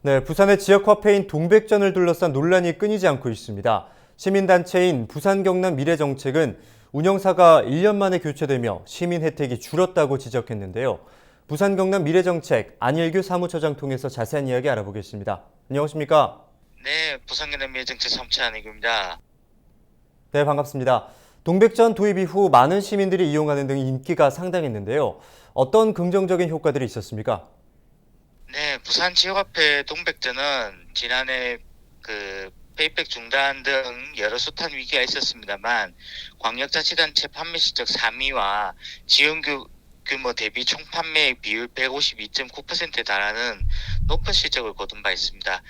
네, 부산의 지역 화폐인 동백전을 둘러싼 논란이 끊이지 않고 있습니다. 시민단체인 부산 경남 미래정책은 운영사가 1년 만에 교체되며 시민 혜택이 줄었다고 지적했는데요. 부산 경남 미래정책 안일규 사무처장 통해서 자세한 이야기 알아보겠습니다. 안녕하십니까? 네, 부산 경남 미래정책 삼차 안익입니다. 네, 반갑습니다. 동백전 도입 이후 많은 시민들이 이용하는 등 인기가 상당했는데요. 어떤 긍정적인 효과들이 있었습니까? 네, 부산 지역화폐 동백전은 지난해 그 페이백 중단 등 여러 숱한 위기가 있었습니다만 광역자치단체 판매 실적 3위와 지원 규, 규모 대비 총 판매액 비율 152.9%에 달하는 높은 실적을 거둔 바 있습니다.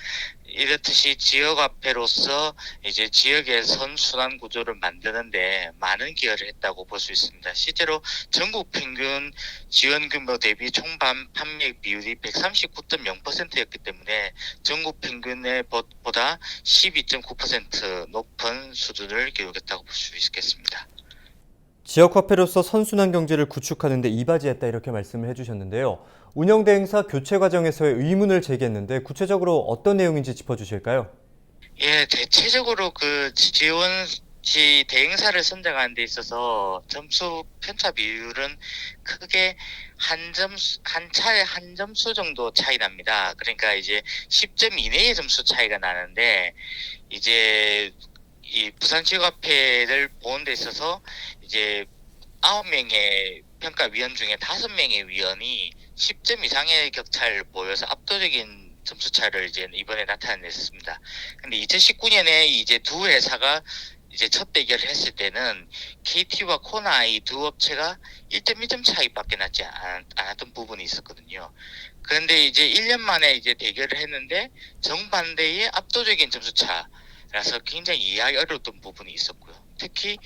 이렇듯이 지역 화폐로서 이제 지역의 선순환 구조를 만드는데 많은 기여를 했다고 볼 수 있습니다. 실제로 전국 평균 지원 규모 대비 총반 판매액 비율이 139.0%였기 때문에 전국 평균의 보- 보다 12.9% 높은 수준을 기록했다고 볼 수 있겠습니다. 지역 화폐로서 선순환 경제를 구축하는 데 이바지했다 이렇게 말씀을 해주셨는데요. 운영대 행사 교체 과정에서의 의문을 제기했는데 구체적으로 어떤 내용인지 짚어주실까요? 예, 대체적으로 그 지원 시 대행사를 선정하는 데 있어서 점수 편차 비율은 크게 한 점수, 한 차에 한 점수 정도 차이 납니다. 그러니까 이제 10점 이내의 점수 차이가 나는데, 이제 이 부산 지역화폐를 보는 데 있어서 이제 아홉 명의 평가위원 중에 다섯 명의 위원이 10점 이상의 격차를 보여서 압도적인 점수 차를 이제 이번에 나타냈습니다. 근데 2019년에 이제 두 회사가 이제 첫 대결을 했을 때는 KT와 코나 이 두 업체가 1.1점 차이밖에 않, 않았던 부분이 있었거든요. 그런데 이제 1년 만에 이제 대결을 했는데 정반대의 압도적인 점수 차 라서 굉장히 이해하기 어려웠던 부분이 있었고요. 특히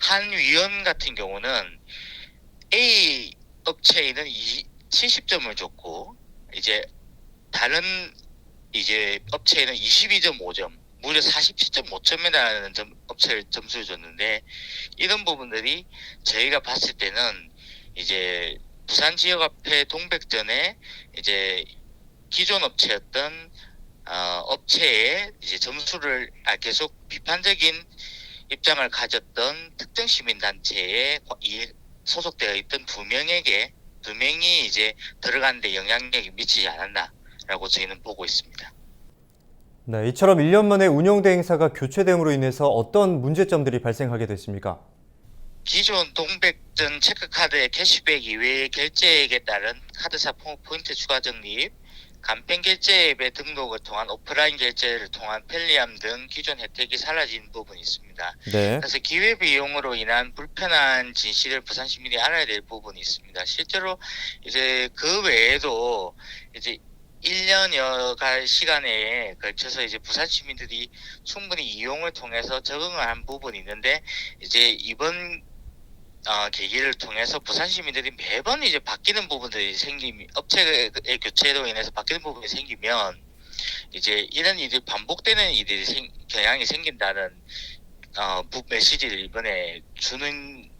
한 위원 같은 경우는 A 업체에는 70점을 줬고 이제 다른 이제 업체에는 22.5점, 무려 47.5점에 달하는 점, 업체를 점수를 줬는데 이런 부분들이 저희가 봤을 때는 이제 부산 지역 앞에 동백전에 이제 기존 업체였던 어, 업체의 이제 점수를 아, 계속 비판적인 입장을 가졌던 특정 시민단체에 소속되어 있던 두 명에게 두 명이 이제 들어가는데 영향력이 미치지 않았나라고 저희는 보고 있습니다. 네, 이처럼 1년 만에 운영대 행사가 교체됨으로 인해서 어떤 문제점들이 발생하게 됐습니까? 기존 동백전 체크카드의 캐시백 이외의 결제액에 따른 카드사 포- 포인트 추가 적립, 간편 결제 앱의 등록을 통한 오프라인 결제를 통한 편리함 등 기존 혜택이 사라진 부분이 있습니다. 네. 그래서 기회비 이용으로 인한 불편한 진실을 부산 시민이 알아야 될 부분이 있습니다. 실제로 이제 그 외에도 이제 1년여갈 시간에 걸쳐서 이제 부산 시민들이 충분히 이용을 통해서 적응을 한 부분이 있는데 이제 이번 어, 계기를 통해서 부산 시민들이 매번 이제 바뀌는 부분들이 생기면 업체의 교체로 인해서 바뀌는 부분이 생기면 이제 이런 일이 반복되는 일이 생, 경향이 생긴다는 어, 부- 메시지를 이번에 주는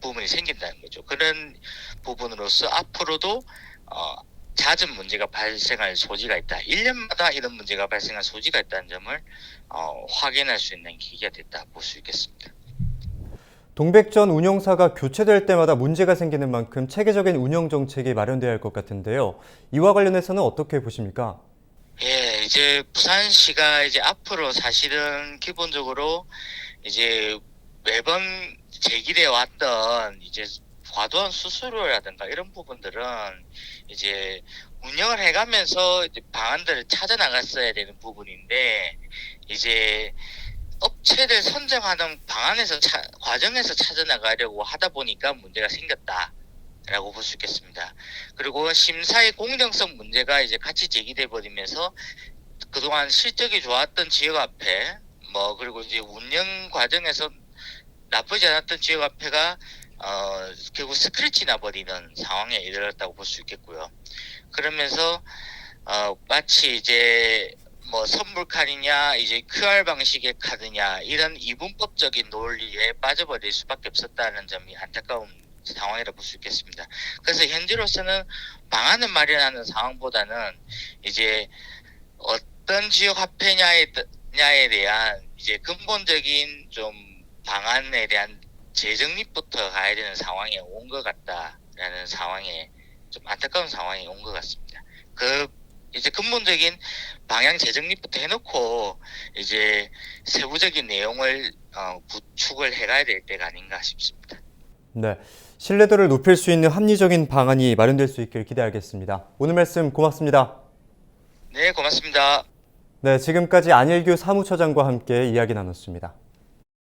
부분이 생긴다는 거죠. 그런 부분으로서 앞으로도 어, 잦은 문제가 발생할 소지가 있다. 1년마다 이런 문제가 발생할 소지가 있다는 점을 어, 확인할 수 있는 계기가 됐다 볼 수 있겠습니다. 동백전 운영사가 교체될 때마다 문제가 생기는 만큼 체계적인 운영 정책이 마련돼야 할 것 같은데요. 이와 관련해서는 어떻게 보십니까? 예, 이제 부산시가 이제 앞으로 사실은 기본적으로 이제 매번 제기돼 왔던 이제 과도한 수수료라든가 이런 부분들은 이제 운영을 해가면서 이제 방안들을 찾아 나갔어야 되는 부분인데 이제 업체를 선정하는 방안에서 차- 과정에서 찾아 나가려고 하다 보니까 문제가 생겼다. 라고 볼 수 있겠습니다. 그리고 심사의 공정성 문제가 이제 같이 제기돼 버리면서 그동안 실적이 좋았던 지역 앞에 뭐 그리고 이제 운영 과정에서 나쁘지 않았던 지역 앞에가 어 결국 스크래치 나버리는 상황에 이르렀다고 볼 수 있겠고요. 그러면서 어 마치 이제 뭐 선물 카드냐 이제 QR 방식의 카드냐 이런 이분법적인 논리에 빠져버릴 수밖에 없었다는 점이 안타까운 상황이라 볼 수 있겠습니다. 그래서 현재로서는 방안을 마련하는 상황보다는 이제 어떤 지역 화폐냐에 냐에 대한 이제 근본적인 좀 방안에 대한 재정립부터 가야 되는 상황에 온 것 같다라는 상황에 좀 안타까운 상황에 온것 같습니다. 그 이제 근본적인 방향 재정립부터 해놓고 이제 세부적인 내용을 어, 구축을 해가야 될 때가 아닌가 싶습니다. 네. 신뢰도를 높일 수 있는 합리적인 방안이 마련될 수 있길 기대하겠습니다. 오늘 말씀 고맙습니다. 네, 고맙습니다. 네, 지금까지 안일규 사무처장과 함께 이야기 나눴습니다.